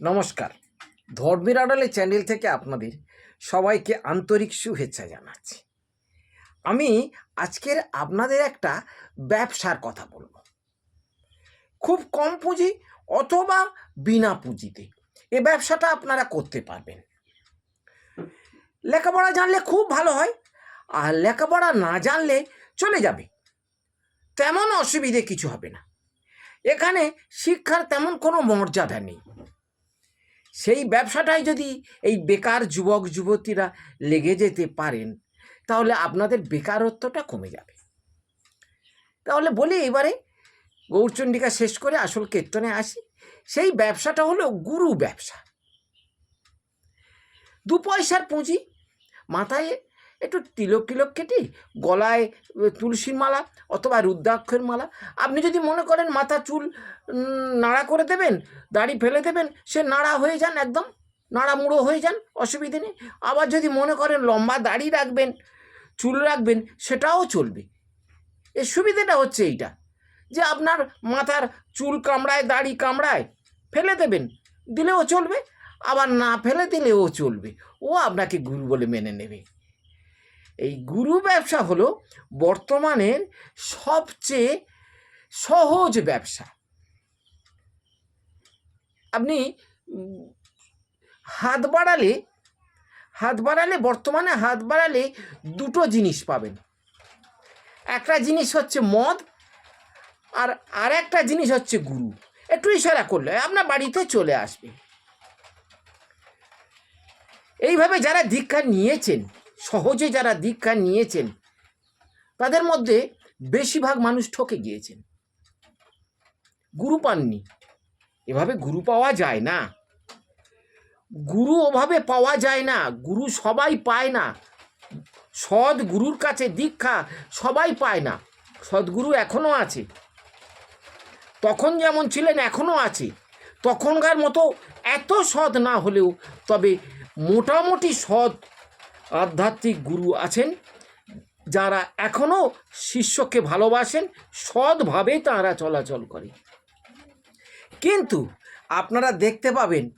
নমস্কার। ধর্মের আড়ালে চ্যানেল থেকে আপনাদের সবাইকে আন্তরিক শুভেচ্ছা জানাচ্ছি। আমি আজকের আপনাদের একটা ব্যবসার কথা বলব। খুব কম পুঁজি অথবা বিনা পুঁজিতে এ ব্যবসাটা আপনারা করতে পারবেন। লেখাপড়া জানলে খুব ভালো হয়, আর লেখাপড়া না জানলে চলে যাবে। তেমন অসুবিধে কিছু হবে না। এখানে শিক্ষার তেমন কোনো মর্যাদা নেই। সেই ব্যবসাটাই যদি এই বেকার যুবক, যুবতীরা লেগে যেতে পারেন, তাহলে আপনাদের বেকারত্বটা কমে যাবে। তাহলে বলি এবারে গৌরচণ্ডিকা শেষ করে আসল কীর্তনে আসি, সেই ব্যবসাটা হলো গুরু ব্যবসা। দু পয়সার পুঁজি মাথায় একটু তিলক টিলক কেটে গলায় তুলসীর মালা অথবা রুদ্রাক্ষের মালা। আপনি যদি মনে করেন মাথা, চুল নাড়া করে দেবেন, দাড়ি ফেলে দেবেন, সে নাড়া হয়ে যান একদম, নাড়া মুড়ো হয়ে যান, অসুবিধে নেই। আবার যদি মনে করেন লম্বা দাড়ি রাখবেন, চুল রাখবেন, সেটাও চলবে। এর সুবিধেটা হচ্ছে এইটা, যে আপনার মাথার চুল কামড়ায়, দাড়ি কামড়ায়, ফেলে দেবেন, দিলেও চলবে, আবার না ফেলে দিলেও চলবে। ও আপনাকে গুরু বলে মেনে নেবে। এই গুরু ব্যবসা হলো বর্তমানের সবচেয়ে সহজ ব্যবসা। আপনি হাত বাড়ালে হাত বাড়ালে, বর্তমানে হাত বাড়ালে দুটো জিনিস পাবেন। একটা জিনিস হচ্ছে মদ আর আর একটা জিনিস হচ্ছে গুরু। একটু ইশারা করলে, আপনার বাড়িতে চলে আসবে। এইভাবে যারা দীক্ষা নিয়েছেন সহজে যারা দীক্ষা নিয়েছেন, তাদের মধ্যে বেশিরভাগ মানুষ ঠকে গিয়েছেন। গুরু পাননি। এভাবে গুরু পাওয়া যায় না। গুরু ওভাবে পাওয়া যায় না। গুরু সবাই পায় না। সৎ গুরুর কাছে দীক্ষা সবাই পায় না। সদ্গুরু এখনও আছে। তখন যেমন ছিলেন এখনও আছে। তখনকার মতো এত সৎ না হলেও তবে মোটামুটি সৎ আধ্যাত্মিক গুরু আছেন, যারা এখনও শিষ্যকে ভালোবাসেন, সৎভাবে তাঁরা চলাচল করে কিন্তু আপনারা দেখতে পাবেন,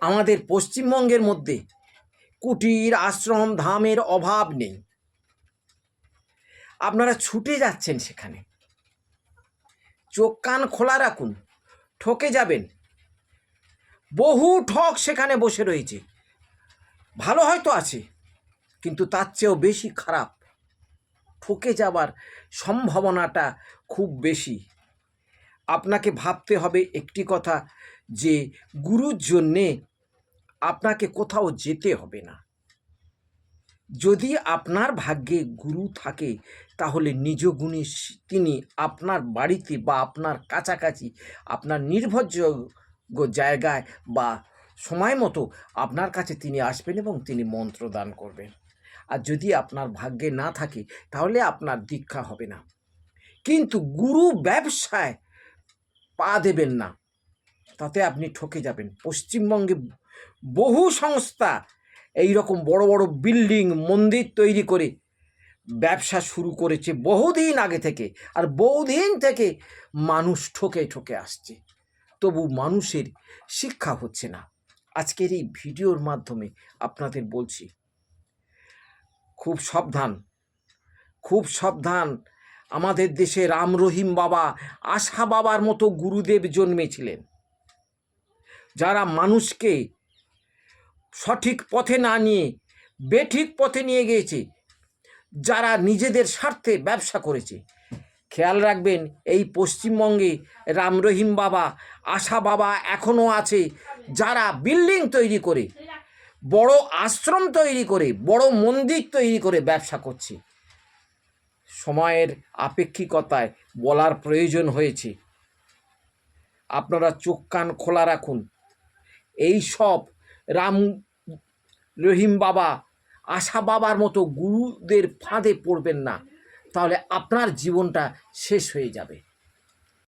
আমাদের পশ্চিমবঙ্গের মধ্যে কুটির আশ্রম, ধামের অভাব নেই। আপনারা ছুটে যাচ্ছেন সেখানে। চোখ কান খোলা রাখুন, ঠকে যাবেন। বহু ঠক সেখানে বসে রয়েছে। ভালো হয়তো আছে। কিন্তু তার চেয়েও বেশি খারাপ। ঠকে যাবার সম্ভাবনাটা খুব বেশি। আপনাকে ভাবতে হবে একটি কথা যে, গুরুর জন্যে আপনাকে কোথাও যেতে হবে না। যদি আপনার ভাগ্যে গুরু থাকে, তাহলে নিজ গুণে তিনি আপনার বাড়িতে বা আপনার কাছাকাছি, আপনার নির্ভরযোগ্য জায়গায় বা সময় মতো আপনার কাছে তিনি আসবেন এবং তিনি মন্ত্র দান করবেন। আর যদি আপনার ভাগ্যে না থাকে, তাহলে আপনার দীক্ষা হবে না। কিন্তু গুরু ব্যবসায় পা দেবেন না, তাতে আপনি ঠকে যাবেন। পশ্চিমবঙ্গে বহু সংস্থা এই রকম বড় বড় বিল্ডিং, মন্দির তৈরি করে ব্যবসা শুরু করেছে বহুদিন আগে থেকে। আর বহুদিন থেকে মানুষ ঠকে ঠকে আসছে। তবু মানুষের শিক্ষা হচ্ছে না। আজকের এই ভিডিওর মাধ্যমে আপনাদের বলছি খুব সাবধান খুব সাবধান। আমাদের দেশে রাম রহিম বাবা, আশা বাবার মতো গুরুদেব জন্মেছিলেন। যারা মানুষকে সঠিক পথে না নিয়ে, বেঠিক পথে নিয়ে গিয়েছে, যারা নিজেদের স্বার্থে ব্যবসা করেছে। খেয়াল রাখবেন, এই পশ্চিমবঙ্গে রাম রহিম বাবা, আশা বাবা এখনও আছে, যারা বিল্ডিং তৈরি করে বড় আশ্রম তৈরি করে, বড় মন্দির তৈরি করে ব্যবসা করছে। সময়ের আপেক্ষিকতায় বলার প্রয়োজন হয়েছে। আপনারা চোখ কান খোলা রাখুন। এই সব রাম রহিম বাবা, আশা বাবার মতো গুরুদের ফাঁদে পড়বেন না। তাহলে আপনার জীবনটা শেষ হয়ে যাবে।